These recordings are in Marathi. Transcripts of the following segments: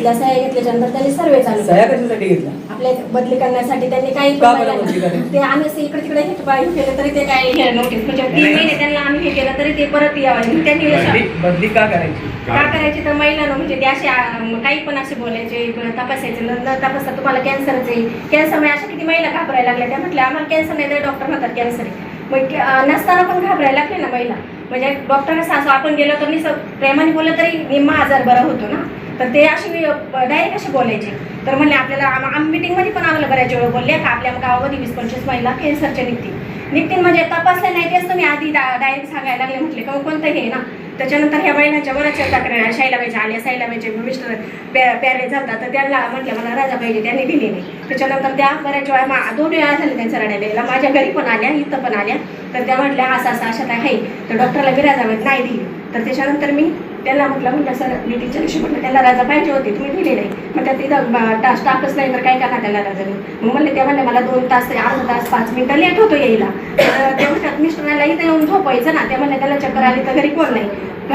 घेतल्या सह्या घेतल्याच्या नंतर त्यांनी सर्वे चालू सह्या. कशासाठी घेतल्या आपल्या बदली करण्यासाठी त्यांनी काही का पण बरं महिलांना- बदली करायची? ते आम्ही असं इकडे तिकडे हे हे केलं तरी ते काही हे म्हणजे तीन महिने त्यांना आम्ही हे केलं तरी ते परत यावं. त्यांनी बदली असं- बदली का करायची? का? करायचे तर महिलांना म्हणजे ते असे अं, काही पण असे बोलायचे किंवा तपासायचे न तपासता तुम्हाला कॅन्सरच आहे कॅन्सरमुळे अशा किती महिला घाबरायला लागल्या त्या म्हटल्या आम्हाला कॅन्सर नाही तर डॉक्टर म्हणतात कॅन्सर आहे. मग नसताना पण घाबरायला लागले ना महिला म्हणजे डॉक्टरने सासू आपण गेलो तर मी प्रेमाने बोललं तरी निम्मा आजार बरा होतो ना. तर ते अशी डायरेक्ट असे बोलायचे. तर म्हणले आपल्याला आम्ही आम मिटिंगमध्ये पण आम्हाला बऱ्याच वेळ बोलले का आपल्या गावामध्ये वीस पंचवीस महिला कॅन्सरच्या निघतील. निघतील म्हणजे तपासले नाही तेच तुम्ही आधी डायरेक्ट सांगायला लागले म्हटले का कोणतं हे ना? त्याच्यानंतर ह्या बहिणाच्या बऱ्याच तक्रार शैलाबाईच्या आल्या शैलाबाईचे मिस्टर प्यारे जातात तर त्यांना म्हटलं मला राजा पाहिजे त्यांनी दिली नाही त्याच्यानंतर त्या बऱ्याच वेळा मा- दोन वेळा झाले त्यांच्या रडायला माझ्या घरी पण आल्या इथं पण आल्या. तर त्या म्हटल्या असं असं अशा काय आहे तर डॉक्टरला मी नाही दिली. तर त्याच्यानंतर मी त्यांना म्हटलं म्हटलं सर मीटिंगच्या दिवशी म्हटलं त्याला राजा पाहिजे होती तुम्ही दिली नाही. मग त्या तिथं ब- स्टाफच नाही तर काय करणार त्याला राजा मग म्हणले त्या म्हणले मला दोन तास अर्धा तास पाच मिनिटं लेट होतो यायला. तर ते म्हणतात मिस्टराला इथे येऊन झोपायचं ना. त्या म्हणले त्याला चक्कर आली तर घरी कोण नाही.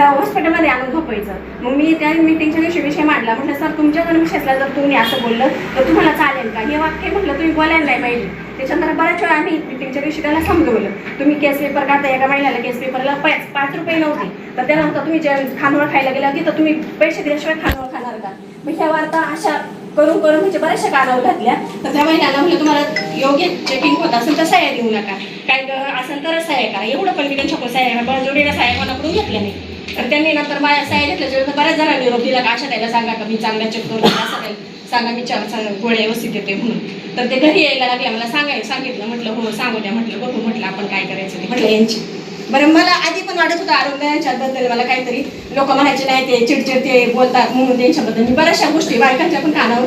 हॉस्पिटलमध्ये आणून झोपायचं. मग मी त्या मिटिंगच्या दिवशी विषय मांडला. म्हटलं सर तुमच्या जर विषयातला जर तुम्ही असं बोललं तर तुम्हाला चालेल का? हे वाक्य म्हटलं तुम्ही बोलायला नाही पाहिजे. त्याच्यानंतर बऱ्याच वेळा आम्ही मिटिंगच्या दिवशी त्याला समजवलं. तुम्ही केस पेपर काढता एका महिन्याला केस पेपरला पाच पाच रुपये नव्हते. तर त्याला म्हणता तुम्ही जे खानवळ खायला गेला की तर तुम्ही पैसे दिल्याशिवाय खानवळ खाणार का? मग ह्या वार्ता अशा करून करून म्हणजे बऱ्याचशा कानावर घातल्या. तर त्या महिन्याला म्हटलं तुम्हाला योग्य चेकिंग होत असेल तर सह्या देऊ नका. काय ग- असेल तर सह्या करा. एवढं पण मी त्यांच्याकडून सह्या बळजोडीला सह्या कोणाकडून घेतल्या नाही. तर त्यांनी नंतर माझ्या सह्या घेतल्याच्या वेळेस बऱ्याच जणांनी निरोप दिला का अशा त्याला सांगा का? मी चांगला चेक करून असं काही सांगा मी चार गोळ्या व्यवस्थित येते म्हणून. तर ते घरी यायला लागल्या मला सांगाय सांगितलं म्हटलं हो सांगू द्या म्हटलं बघू म्हटलं आपण काय करायचं ते. म्हटलं यांची. बरं मला आधी पण वाटत होतं आरोग्याच्याबद्दल मला काहीतरी. लोक म्हणायचे नाही ते चिडचिड ते बोलतात म्हणून त्यांच्याबद्दल. मी बऱ्याचशा गोष्टी बायकांच्या पण कानावर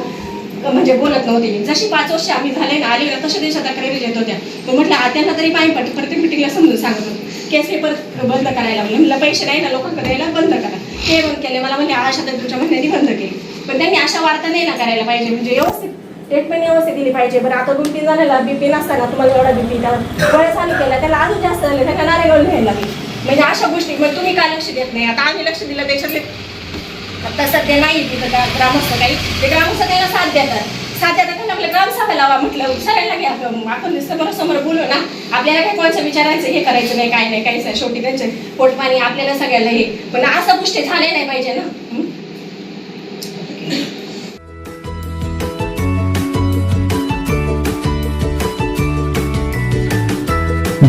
म्हणजे बोलत नव्हते. जशी पाच वर्ष आम्ही झाले ना आले ना तशा देशात तक्रारी येत होत्या. मग म्हटलं आत्यांना तरी पाय पट प्रत्येक मिटिंगला समजून सांगत होतो. केस पेपर बंद करायला म्हणलं पैसे नाही ना लोकांकडे यायला बंद करा. ते बंद केले. मला म्हणजे आशा तुमच्या म्हणण्यानी बंद केली. पण त्यांनी अशा वार्ता नाही ना करायला पाहिजे. म्हणजे व्यवस्थित ट्रीटमेंट व्यवस्थित दिली पाहिजे. बरं आता दोन तीन झालेला बीपी नसताना तुम्हाला एवढा बीपी त्याला गोळ्या चालू केला त्याला अजून जास्त झाले त्याला नारेगाव घ्यायला लागेल. म्हणजे अशा गोष्टी मग तुम्ही काय लक्ष देत नाही? आता आम्ही लक्ष दिलं त्याच्यातले आता सध्या नाही तिथं ग्रामस्थ काही. ते ग्रामस्थ त्याला साथ देतात. साथ देतात त्यांना आपल्या ग्रामसभा लावा म्हटलं सगळ्यांना घ्या. आपण आपण नुसतं समोर बोलू ना. आपल्याला काही कोणाचं विचारायचं हे करायचं नाही काय नाही काहीच नाही. शेवटी त्यांचे पोटपाणी आपल्याला सगळ्याला हे. पण असं गोष्टी झाल्या नाही पाहिजे ना.